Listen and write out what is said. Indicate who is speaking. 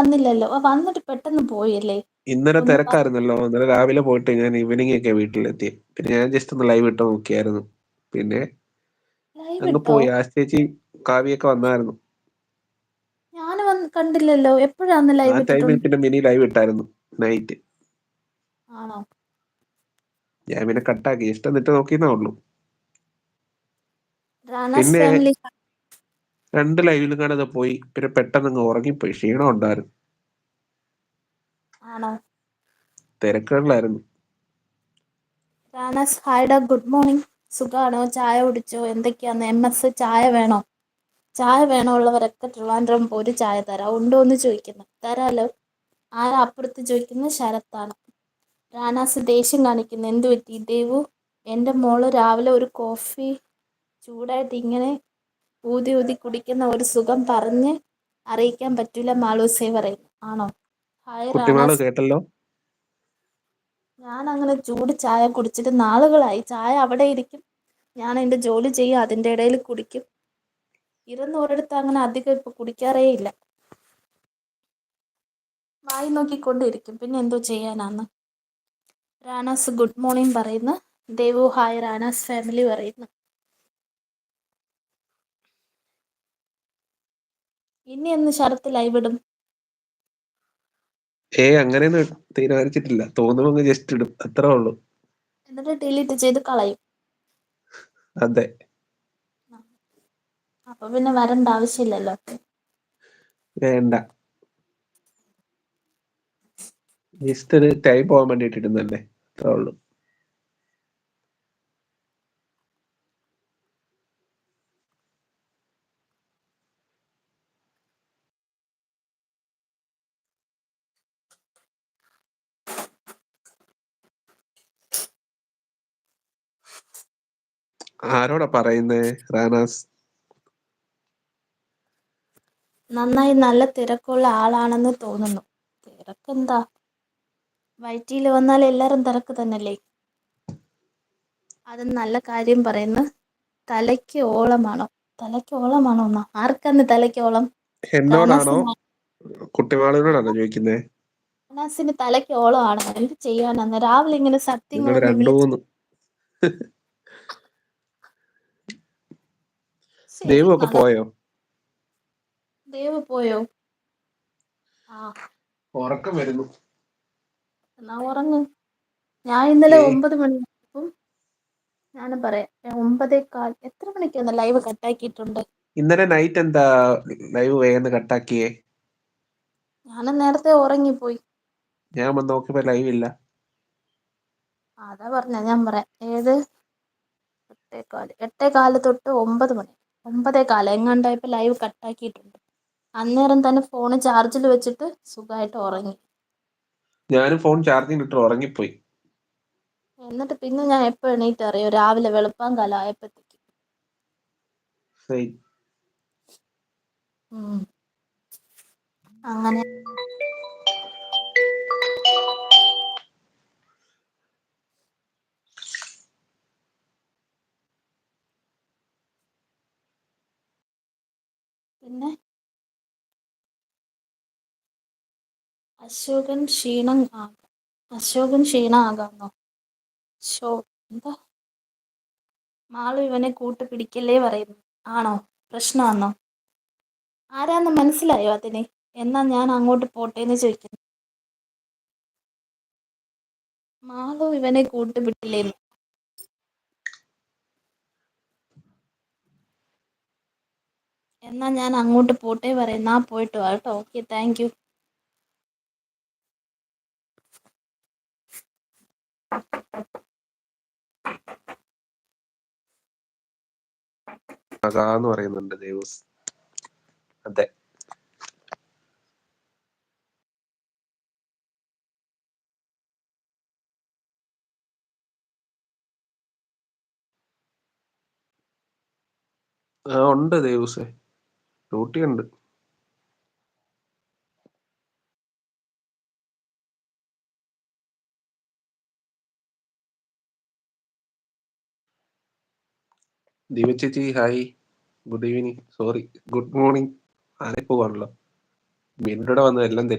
Speaker 1: വന്നില്ലല്ലോ. വന്നിട്ട് പെട്ടെന്ന് പോയല്ലേ?
Speaker 2: ഇന്നലെ
Speaker 1: ഒന്നും പ-
Speaker 2: തിരക്കായിരുന്നല്ലോ ഇന്നലെ രാവിലെ പോയിട്ട് ഞാൻ ഈവനിങ് ഒക്കെ വീട്ടിലെത്തി. പിന്നെ ഞാൻ ജസ്റ്റ് ഒന്ന് ലൈവ് ഇട്ട് നോക്കിയായിരുന്നു. പിന്നെ
Speaker 1: ലൈവ്
Speaker 2: അങ്ങ്
Speaker 1: ഇട്ടോ?
Speaker 2: പോയി. ആ ചേച്ചി കാവ്യൊക്കെ വന്നായിരുന്നു.
Speaker 1: ഞാൻ വന്ന് കണ്ടില്ലല്ലോ. എപ്പോഴാന്ന്
Speaker 2: ആ
Speaker 1: ലൈവ്
Speaker 2: ടൈമിൽ
Speaker 1: ഇട്ടിട്ടുണ്ട്
Speaker 2: പിന്നെ മിനി ലൈവ് ഇട്ടായിരുന്നു. നൈറ്റ്
Speaker 1: ആണോ?
Speaker 2: ഞാൻ പിന്നെ കട്ടാക്കി ജസ്റ്റ് എന്നിട്ട് നോക്കിയെന്നേ ഉള്ളൂ. പിന്നെ
Speaker 1: ഫാമിലി
Speaker 2: രണ്ട് ലൈവിലും കാണാതെ പോയി. പിന്നെ പെട്ടെന്ന് അങ്ങ് ഉറങ്ങിപ്പോയി. ക്ഷീണം ഉണ്ടായിരുന്നു. തിരക്കുകളിലായിരുന്നു.
Speaker 1: റാണസ് ഗുഡ് മോർണിംഗ്. സുഖാണോ? ചായ കുടിച്ചോ? എന്തൊക്കെയാന്ന് എം എസ് ചായ വേണോ? ചായ വേണോ ഉള്ളവരൊക്കെ ട്രിവാൻഡ്രം പോലും ചായ തരാം. ഉണ്ടോന്ന് ചോദിക്കുന്നു. തരാലോ? ആരാ അപ്പുറത്ത് ചോദിക്കുന്നത്? ശരത്താണ്. റാനാസ് ദേഷ്യം കാണിക്കുന്നു. എന്ത് പറ്റി? ദേവു എന്റെ മോൾ രാവിലെ ഒരു കോഫി ചൂടായിട്ട് ഇങ്ങനെ ഊതി ഊതി കുടിക്കുന്ന ഒരു സുഖം പറഞ്ഞ് അറിയിക്കാൻ പറ്റൂല മാളൂസേ പറയുന്നു ആണോ? ഹായ് കുട്ടിമാൾ
Speaker 2: കേട്ടല്ലോ?
Speaker 1: ഞാൻ അങ്ങനെ ചൂട് ചായ കുടിച്ചിട്ട് നാളുകളായി. ചായ അവിടെ ഇരിക്കും. ഞാൻ എന്റെ ജോലി ചെയ്യും അതിന്റെ ഇടയിൽ കുടിക്കും. ഇരുന്ന് ഒരിടത്ത് അങ്ങനെ അധികം ഇപ്പൊ കുടിക്കാറേ ഇല്ല. വായി നോക്കിക്കൊണ്ടിരിക്കും. പിന്നെ എന്തോ ചെയ്യാനാന്ന്. റാണാസ് ഗുഡ് മോർണിംഗ് പറയുന്നു. ദേവു ഹായ് റാണാസ് ഫാമിലി പറയുന്നു. ഇനി എന്ന് ശരത്ത് ലൈവ് ഇടും
Speaker 2: ഏയ് അങ്ങനെയൊന്നും തീരുമാനിച്ചിട്ടില്ല. തോന്നുമ്പോ ജസ്റ്റ് ഇടും. അത്രേ ഉള്ളൂ.
Speaker 1: എന്നിട്ട് ഡിലീറ്റ് ചെയ്ത് കളയും.
Speaker 2: അതെ.
Speaker 1: അപ്പൊ പിന്നെ വരണ്ട ആവശ്യമില്ലല്ലോ.
Speaker 2: വേണ്ട. ജസ്റ്റ് ഒരു ടൈം പോകാൻ വേണ്ടിട്ട് ഇടുന്നല്ലേ അത്രേ ഉള്ളൂ. ആരോടാ പറയുന്നേ റാനാസ്?
Speaker 1: നന്നായി നല്ല തിരക്കുള്ള ആളാണെന്ന് തോന്നുന്നു. തിരക്കെന്താ? വൈറ്റിയിൽ വന്നാൽ എല്ലാരും തിരക്ക് തന്നല്ലേ അത് നല്ല കാര്യം പറയുന്നു. തലയ്ക്ക് ഓളമാണോ? തലയ്ക്ക് ഓളമാണോ എന്നാ? ആർക്കാന്ന് തലയ്ക്ക് ഓളം?
Speaker 2: എന്നോടാണോ?
Speaker 1: കുട്ടികളോടാണോ
Speaker 2: കുട്ടിമാളിനോടാണോ ചോദിക്കുന്നേ?
Speaker 1: റാനാസിന് തലയ്ക്ക് ഓളമാണ്. എന്ത് ചെയ്യാനാന്ന് രാവിലെ ഇങ്ങനെ സത്യം
Speaker 2: രണ്ടു മൂന്ന്. ദൈവമൊക്കെ പോയോ
Speaker 1: ദേവ് പോയോ ആ
Speaker 2: ഉറക്കം വരുന്നു.
Speaker 1: എന്നാ ഉറങ്ങ്. ഞാൻ ഇന്നലെ ഒമ്പത് മണി ഞാനും പറയാം. ഒമ്പതേക്കാൽ എത്ര മണിക്ക് ലൈവ് കട്ടാക്കിയിട്ടുണ്ട്
Speaker 2: ഇന്നലെ നൈറ്റ് എന്താ ലൈവ് വേഗം കട്ടാക്കിയേ
Speaker 1: ഞാൻ നേരത്തെ ഉറങ്ങി പോയി
Speaker 2: ഞാൻ വന്ന് നോക്കിയപ്പോ ലൈവ് ഇല്ല.
Speaker 1: അതാ പറഞ്ഞ. ഞാൻ പറയാം. ഏത്? എട്ടേക്കാൽ എട്ടേകാൽ തൊട്ട് ഒമ്പത് മണി. ഒമ്പതേ കാലം എങ്ങാണ്ടായപ്പോൾ ലൈവ് കട്ടാക്കിയിട്ടുണ്ട് അന്നേരം തന്നെ ഫോൺ ചാർജിൽ വെച്ചിട്ട് സുഖമായിട്ട് ഉറങ്ങി.
Speaker 2: ഞാനും ഫോൺ ചാർജിങ് ഇട്ട് ഉറങ്ങിപ്പോയി.
Speaker 1: എന്നിട്ട് പിന്നെ ഞാൻ എപ്പോ എണീറ്റ് അറിയോ? രാവിലെ വെളുപ്പാൻ കാലം ആയപ്പോഴത്തേക്ക് അങ്ങനെ. അശോകൻ ക്ഷീണം അശോകൻ ക്ഷീണം ആകാന്നോ ശോ എന്താ? മാളു ഇവനെ കൂട്ടുപിടിക്കല്ലേ പറയുന്നു. ആണോ? പ്രശ്നമാണോ ആരാന്ന് മനസ്സിലായോ അതിന്? എന്നാ ഞാൻ അങ്ങോട്ട് പോട്ടെ എന്ന് ചോദിക്കുന്നു. മാളു ഇവനെ കൂട്ട് പിടിക്കില്ലേന്ന് എന്നാ ഞാൻ അങ്ങോട്ട് പോട്ടെ പറയുന്ന ആ പോയിട്ട് വാട്ടോ ഓക്കെ താങ്ക് യു
Speaker 2: അതാന്ന് പറയുന്നുണ്ട് ദേവസ് അതെ. ഉണ്ട് ദേവസേ ഡ്യൂട്ടി ഉണ്ട് ദീപ ചേച്ചി hi good evening sorry good morning ആരെ പോവാണല്ലോ ബിൻഡോടെ വന്നതെല്ലാം തെറ്റി.